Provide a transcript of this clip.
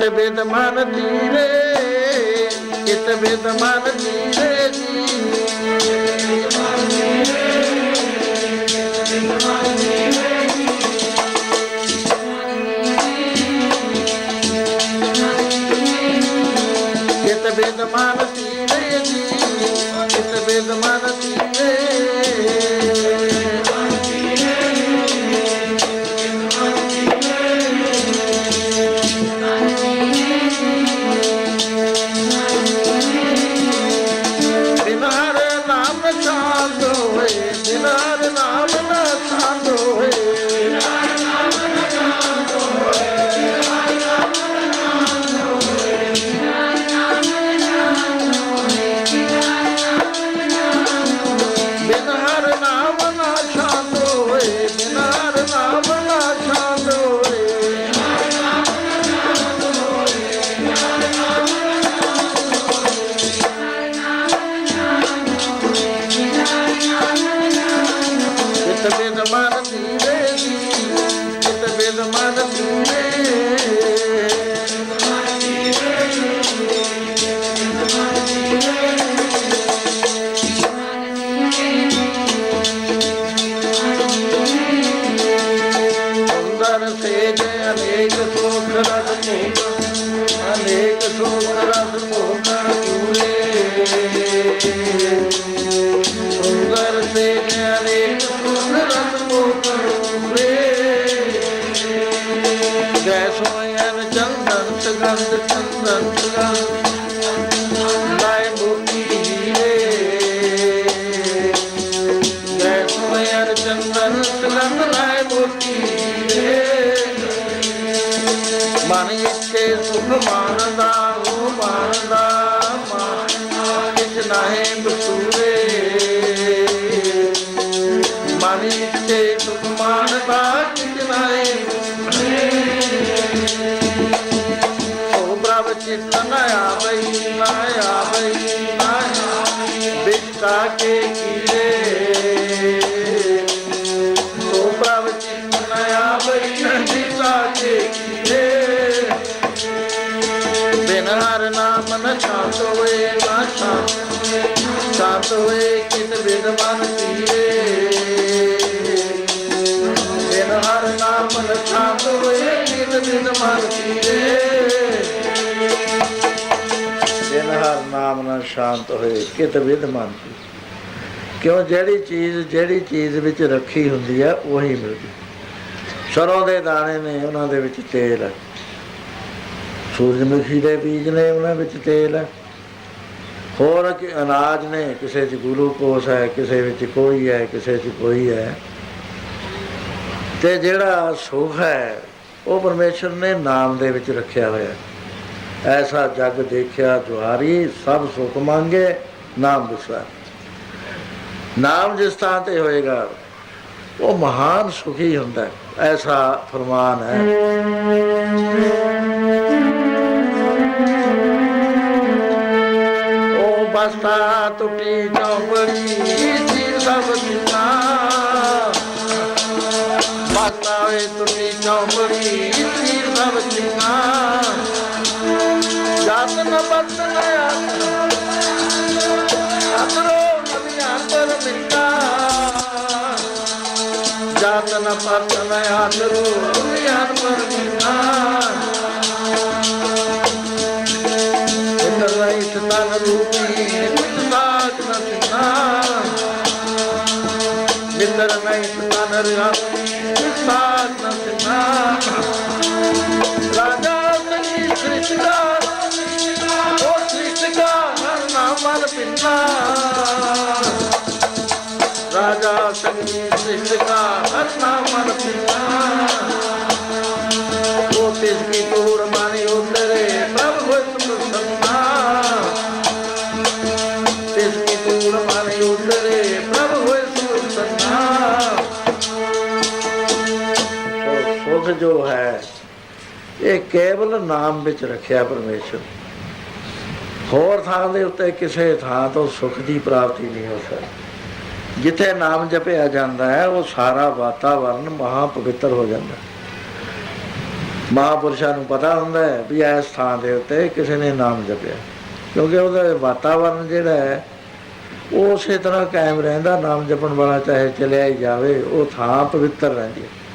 ਕਿਤ ਬਿਦ ਮਨ ਧੀਰੇ ਕਿਤ ਬਿਦ ਮਨ ਧੀਰੇ ਜੀ ਕਿਤ ਬਿਦ ਮਨ ਸੁੰਦਰ ਸੇਜ ਅਨੇਕ ਸੁਖ ਰਸ ਮੋਹ ਅਨੇਕ ਸੁਖ ਰਸ ਮੋਹ ਪੂਰੇ। ਸੁੰਦਰ ਸੇਜ ਅਨੇਕ ਸੁਖ ਰਸ ਮੋਹ ਪੂਰੇ। ਜੈ ਸੋਇਨ ਚੰਦਨ ਸੁਗੰਧ ਚੰਦਨ ਸੁਗੰਧ ਸੁਗੰਧ ਲਾਇ ਮੋਤੀ ਹੀਰੇ ਮਨ ਇੱਛੇ ਸੁਖ ਮਾਨਦਾ ਉਹ ਮਾਨਦਾ ਮਾਨ ਕਿਛ ਨਾਹੀ ਬਸੂਰੇ ਮਨ ਇੱਛੇ ਸੁਖ ਮਾਨਦਾ ਕਿਛ ਨਾਹੀ ਉਹ ਪ੍ਰਭ ਚਿਤ ਆਵਈ ਨ ਆਵਈ ਨ ਬਿਕਾ ਕੇ ਕੀਰੇ ਛਾਤ ਕਿਤ ਬਿਦ ਮਨ ਧੀਰੇ ਬਿਨ ਹਰ ਨਾਮ ਨ ਛਾਤ ਕਿਤ ਬਿਦ ਮਨ ਧੀਰੇ ਬਿਨ ਹਰ ਨਾਮ ਨ ਸ਼ਾਂਤ ਹੋਏ ਕਿਤ ਵਿਦ ਮਨ ਧੀਰੇ। ਕਿਉਂ ਜਿਹੜੀ ਚੀਜ਼ ਜਿਹੜੀ ਚੀਜ਼ ਵਿੱਚ ਰੱਖੀ ਹੁੰਦੀ ਹੈ ਉਹੀ ਮਿਲਦੀ। ਸਰੋਂ ਦੇ ਦਾਣੇ ਨੇ ਉਹਨਾਂ ਦੇ ਵਿੱਚ ਤੇਲ। ਹੈ ਸੂਰਜਮੁਖੀ ਦੇ ਬੀਜ ਨੇ ਉਹਨਾਂ ਵਿੱਚ ਤੇਲ। ਹੈ ਹੋਰ ਕਿ ਅਨਾਜ ਨੇ, ਕਿਸੇ 'ਚ ਗਲੂਕੋਸ ਹੈ, ਕਿਸੇ ਵਿੱਚ ਕੋਈ ਹੈ, ਕਿਸੇ 'ਚ ਕੋਈ ਹੈ। ਤੇ ਜਿਹੜਾ ਸੁਖ ਹੈ, ਉਹ ਪਰਮੇਸ਼ਰ ਨੇ ਨਾਮ ਦੇ ਵਿੱਚ ਰੱਖਿਆ ਹੋਇਆ। ਐਸਾ ਜਗ ਦੇਖਿਆ ਜੁਹਾਰੀ ਸਭ ਸੁਖ ਮੰਗੇ, ਨਾਮ ਵਿਸਵਾ ਨਾਮ ਜਿਸ ਥਾਂ ਤੇ ਹੋਏਗਾ, ਉਹ ਮਹਾਨ ਸੁਖੀ ਹੁੰਦਾ ਐਸਾ ਫਰਮਾਨ ਹੈ। ਉਹ ਬਸਤਾ ਟੁੱਟੀ ਚੌਪੜੀ ਚੀਰ ਸਭ ਦਿਨਾ ਬਸਤਾ ਵੇ ਟੁੱਟੀ ਚੌਪੜੀ ਚੀਰ ਸਭ ਦਿਨਾ ਜਾਤ ਨ ਬਤ ਨ ਅਤਰੋ ਨਵੀਂ ਅੰਦਰ ਮਿੰਨਾ ਜਾਤ ਨ ਪਤ ਨ ਅਤਰੋ ਨਵੀਂ ਅੰਦਰ ਮਿੰਨਾ ਇਤਰ ਰਹਿਤ ਨਹੀਂ ਤਨ ਰੂਪੀ ਸਿਨਾ ਰਾਜਾ ਸੰਗੀ ਸ੍ਰਿਸ਼ਟਾ ਉਹ ਸ੍ਰਿਸ਼ਟਾ ਹਰ ਨਾਮ ਪਿੰਨਾ ਰਾਜਾ ਸੰਗੀ ਸ੍ਰਿਸ਼ਟਾ ਹਰ ਨਾਮ ਪਿੰਨਾ ਉਹ ਤਿਸ ਕੀ ਤੋੜ ਮਾਨੀ ਸੋ ਜੋ ਹੈ, ਇਹ ਕੇਵਲ ਨਾਮ ਵਿੱਚ ਰੱਖਿਆ ਪਰਮੇਸ਼ਰ। ਹੋਰ ਥਾਂ ਦੇ ਉੱਤੇ ਕਿਸੇ ਥਾਂ ਤੋਂ ਸੁਖ ਦੀ ਪ੍ਰਾਪਤੀ ਨਹੀਂ ਹੋ ਸਕਦੀ। ਜਿੱਥੇ ਨਾਮ ਜਪਿਆ ਜਾਂਦਾ ਹੈ, ਉਹ ਸਾਰਾ ਵਾਤਾਵਰਨ ਮਹਾ ਪਵਿੱਤਰ ਹੋ ਜਾਂਦਾ ਹੈ। ਮਹਾਪੁਰਸ਼ਾਂ ਨੂੰ ਪਤਾ ਹੁੰਦਾ ਹੈ ਵੀ ਇਸ ਥਾਂ ਦੇ ਉੱਤੇ ਕਿਸੇ ਨੇ ਨਾਮ ਜਪਿਆ। ਕਿਉਂਕਿ ਉਹਦਾ ਵਾਤਾਵਰਨ ਜਿਹੜਾ ਹੈ, ਉਹ ਉਸੇ ਤਰ੍ਹਾਂ ਕਾਇਮ ਰਹਿੰਦਾ, ਨਾਮ ਜਪਣ ਵਾਲਾ ਚਾਹੇ ਚਲਿਆ ਹੀ ਜਾਵੇ, ਉਹ ਥਾਂ ਪਵਿੱਤਰ ਰਹਿੰਦੀ ਹੈ।